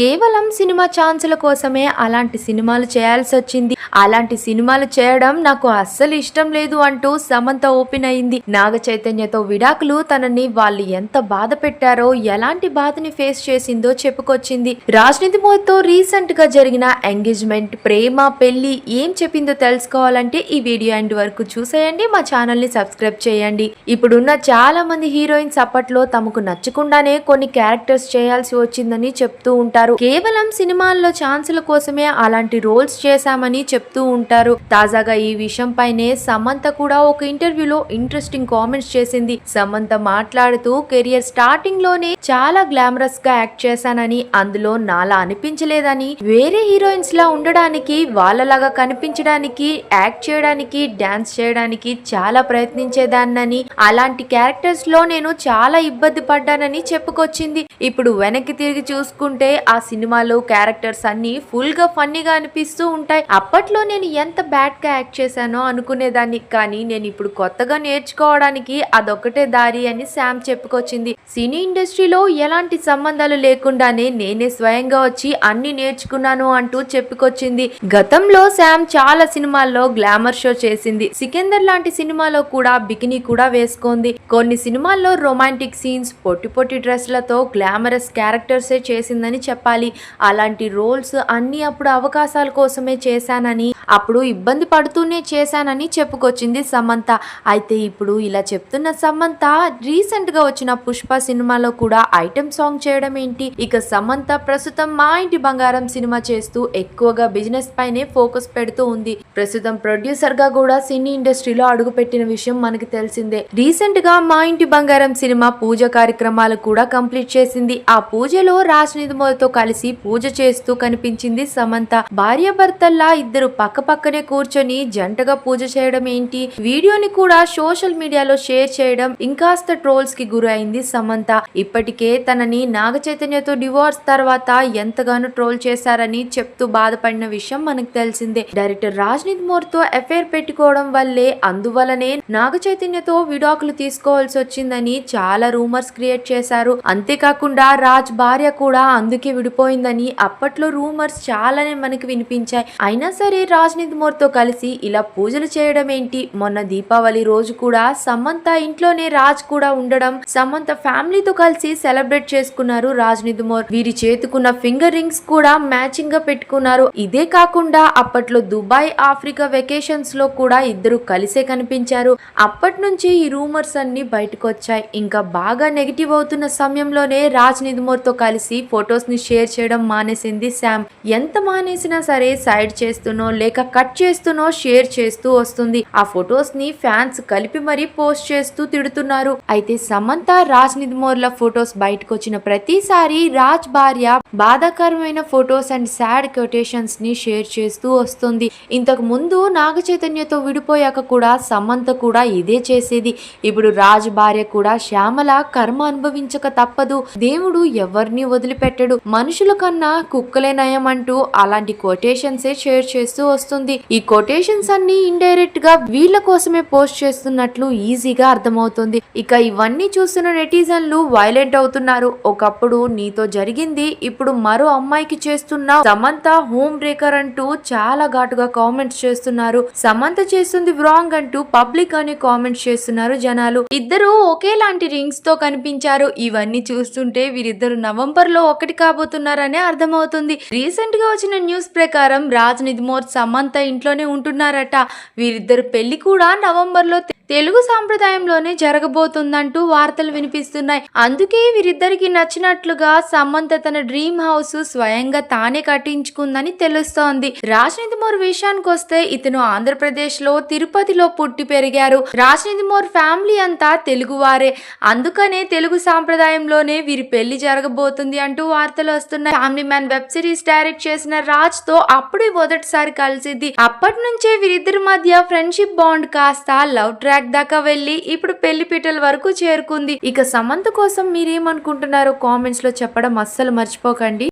కేవలం సినిమా ఛాన్సుల కోసమే అలాంటి సినిమాలు చేయాల్సి వచ్చింది. అలాంటి సినిమాలు చేయడం నాకు అస్సలు ఇష్టం లేదు అంటూ సమంత ఓపెన్ అయింది. నాగ చైతన్యతో విడాకులు తనని వాళ్ళు ఎంత బాధ పెట్టారో ఎలాంటి బాధని ఫేస్ చేసిందో చెప్పుకొచ్చింది. రాజనీతి మోదీతో రీసెంట్గా జరిగిన ఎంగేజ్మెంట్ ప్రేమ పెళ్ళి ఏం చెప్పిందో తెలుసుకోవాలంటే ఈ వీడియో ఎండ్ వరకు చూసేయండి. మా ఛానల్ని సబ్స్క్రైబ్ చేయండి. ఇప్పుడున్న చాలా మంది హీరోయిన్స్ అప్పట్లో తమకు నచ్చకుండానే కొన్ని క్యారెక్టర్స్ చేయాల్సి వచ్చిందని చెప్తూ ఉంటారు. కేవలం సినిమాల్లో ఛాన్సుల కోసమే అలాంటి రోల్స్ చేశామని చెప్తూ ఉంటారు. తాజాగా ఈ విషయం పైనే సమంత కూడా ఒక ఇంటర్వ్యూలో ఇంట్రెస్టింగ్ కామెంట్స్ చేసింది. సమంత మాట్లాడుతూ కెరియర్ స్టార్టింగ్లోనే చాలా గ్లామరస్గా యాక్ట్ చేశానని అందులో నాలా అనిపించలేదని వేరే హీరోయిన్స్ లా ఉండడానికి వాళ్ళలాగా కనిపించడానికి యాక్ట్ చేయడానికి డాన్స్ చేయడానికి చాలా ప్రయత్నించేదాన్నని అలాంటి క్యారెక్టర్స్లో నేను చాలా ఇబ్బంది పడ్డానని చెప్పుకొచ్చింది. ఇప్పుడు వెనక్కి తిరిగి చూసుకుంటే ఆ సినిమాలో క్యారెక్టర్స్ అన్ని ఫుల్గా ఫన్నీగా అనిపిస్తూ ఉంటాయి. అప్పట్లో నేను ఎంత బ్యాడ్గా యాక్ట్ చేశానో అనుకునేదాన్ని. కానీ నేను ఇప్పుడు కొత్తగా నేర్చుకోవడానికి అదొక్కటే దారి అని శామ్ చెప్పుకొచ్చింది. సినీ ఇండస్ట్రీలో ఎలాంటి సంబంధాలు లేకుండానే నేనే స్వయంగా వచ్చి అన్ని నేర్చుకున్నాను అంటూ చెప్పుకొచ్చింది. గతంలో శామ్ చాలా సినిమాల్లో గ్లామర్ షో చేసింది. సికిందర్ లాంటి సినిమాలో కూడా బికినీ కూడా వేసుకుంది. కొన్ని సినిమాల్లో రొమాంటిక్ సీన్స్ పొట్టి పొట్టి డ్రెస్లతో గ్లామరస్ క్యారెక్టర్సే చేసిందని చెప్పాలి. అలాంటి రోల్స్ అన్ని అప్పుడు అవకాశాల కోసమే చేశానని అప్పుడు ఇబ్బంది పడుతూనే చేశానని చెప్పుకొచ్చింది సమంత. అయితే ఇప్పుడు ఇలా చెప్తున్న సమంత రీసెంట్గా వచ్చిన పుష్ప సినిమాలో కూడా ఐటెం సాంగ్ చేయడం ఏంటి? ఇక సమంత ప్రస్తుతం మా ఇంటి బంగారం సినిమా చేస్తూ ఎక్కువగా బిజినెస్ పైనే ఫోకస్ పెడుతూ ఉంది. ప్రస్తుతం ప్రొడ్యూసర్గా కూడా సినీ ఇండస్ట్రీలో అడుగుపెట్టిన విషయం మనకి తెలిసిందే. రీసెంట్గా మా ఇంటి బంగారం సినిమా పూజ కార్యక్రమాలు కూడా కంప్లీట్ చేసింది. ఆ పూజలో రాజనిధిమోతో కలిసి పూజ చేస్తూ కనిపించింది సమంత. భార్యాభర్తల్లా ఇద్దరు పక్క పక్కనే కూర్చొని జంటగా పూజ చేయడం ఏంటి? వీడియోని కూడా సోషల్ మీడియాలో షేర్ చేయడం ఇంకాస్త ట్రోల్స్కి గురైంది సమంత. ఇప్పటికే తనని నాగ చైతన్యతో డివోర్స్ తర్వాత ఎంతగానో ట్రోల్ చేశారని చెప్తూ బాధపడిన విషయం మనకు తెలిసిందే. డైరెక్టర్ రాజ్నీత్ మోర్తో అఫైర్ పెట్టుకోవడం వల్లే అందువలనే నాగ చైతన్యతో విడాకులు తీసుకోవాల్సి వచ్చిందని చాలా రూమర్స్ క్రియేట్ చేశారు. అంతేకాకుండా రాజ్ భార్య కూడా అందుకే విడిపోయిందని అప్పట్లో రూమర్స్ చాలానే మనకి వినిపించాయి. అయినా సరే రాజ్నీత్ మోర్తో కలిసి ఇలా పూజలు చేయడం ఏంటి మొన్న దీపావళి రోజు కూడా సమంత ఇంట్లోనే రాజ్ కూడా ఉండడం సమంత ఫ్యామిలీతో కలిసి సెలబ్రేట్ చేసుకున్నారు రాజ్నీత్ మోర్. వీరి చేతుకున్న ఫింగర్ రింగ్స్ కూడా మ్యాచింగ్గా పెట్టుకున్నారు. ఇదే కాకుండా అప్పట్లో దుబాయ్ ఆఫ్రికా వెకేషన్స్లో కూడా ఇద్దరు కలిసే కనిపించారు. అప్పటి నుంచి ఈ రూమర్స్ అన్ని బయటకు వచ్చాయి ఇంకా బాగా నెగిటివ్ అవుతున్న సమయంలోనే రాజ్ నిధుమోర్తో కలిసి ఫొటోస్ని షేర్ చేయడం మానేసింది శామ్. ఎంత మానేసినా సరే సైడ్ చేస్తూనో లేక కట్ చేస్తూనో షేర్ చేస్తూ వస్తుంది. ఆ ఫొటోస్ని ఫ్యాన్స్ కలిపి మరీ పోస్ట్ చేస్తూ తిడుతున్నారు. అయితే సమంత రాజ్ నిధిమోర్ల ఫొటోస్ బయటకు వచ్చిన ప్రతిసారి రాజ్ భార్య బాధాకరమైన ఫొటోస్ అండ్ సాడ్ కొటేషన్స్ని షేర్ చేస్తూ వస్తుంది. ఇంతకు ముందు నాగ చైతన్యతో విడిపోయాక కూడా సమంత కూడా ఇదే చేసేది. ఇప్పుడు రాజ్ భార్య కూడా శ్యామల కర్మ అనుభవించక తప్పదు. దేవుడు ఎవరిని వదిలిపెట్టడు. మనుషుల కన్నా కుక్కలే నయం అంటూ అలాంటి కొటేషన్సే షేర్ చేస్తూ వస్తుంది. ఈ కొటేషన్స్ అన్ని ఇండైరెక్ట్గా వీళ్ళ కోసమే పోస్ట్ చేస్తున్నట్లు ఈజీగా అర్థమవుతుంది. ఇక ఇవన్నీ చూస్తున్న నెటిజన్లు వైలెంట్ అవుతున్నారు. ఒకప్పుడు నీతో జరిగింది ఇప్పుడు మరో అమ్మాయికి చేస్తున్న సమంత హోమ్ బ్రేకర్ అంటూ చాలా ఘాటుగా కామెంట్స్ చేస్తున్నారు. సమంత చేస్తుంది రాంగ్ అంటూ పబ్లిక్ అని కామెంట్స్ చేస్తున్నారు జనాలు. ఇద్దరు ఒకేలాంటి రింగ్స్తో కనిపించారు. ఇవన్నీ చూస్తుంటే వీరిద్దరు నవంబర్లో ఒకటి అవుతున్నారనే అర్థమవుతుంది. రీసెంట్గా వచ్చిన న్యూస్ ప్రకారం రాజ్ నిధిమోర్ సమంత ఇంట్లోనే ఉంటున్నారట. వీరిద్దరు పెళ్ళి కూడా నవంబర్లో తెలుగు సాంప్రదాయంలోనే జరగబోతుందంటూ వార్తలు వినిపిస్తున్నాయి. అందుకే వీరిద్దరికి నచ్చినట్లుగా సమంత తన డ్రీమ్ హౌస్ స్వయంగా తానే కట్టించుకుందని తెలుస్తోంది. రాజనీతి మోర్ విషయానికి వస్తే ఇతను ఆంధ్రప్రదేశ్లో తిరుపతిలో పుట్టి పెరిగారు. రాజనీతి మోర్ ఫ్యామిలీ అంతా తెలుగువారే. అందుకనే తెలుగు సాంప్రదాయంలోనే వీరి పెళ్ళి జరగబోతుంది అంటూ వార్తలు వస్తున్న family man web series direct చేసిన రాజ్తో అప్పుడే మొదటిసారి కలిసింది. అప్పటి నుంచే వీరిద్దరి మధ్య ఫ్రెండ్షిప్ బాండ్ కాస్త లవ్ ట్రాక్ దాకా వెళ్ళి ఇప్పుడు పెళ్ళి పీటల వరకు చేరుకుంది. ఇక సమంత కోసం మీరేమనుకుంటున్నారో కామెంట్స్లో చెప్పడం అస్సలు మర్చిపోకండి.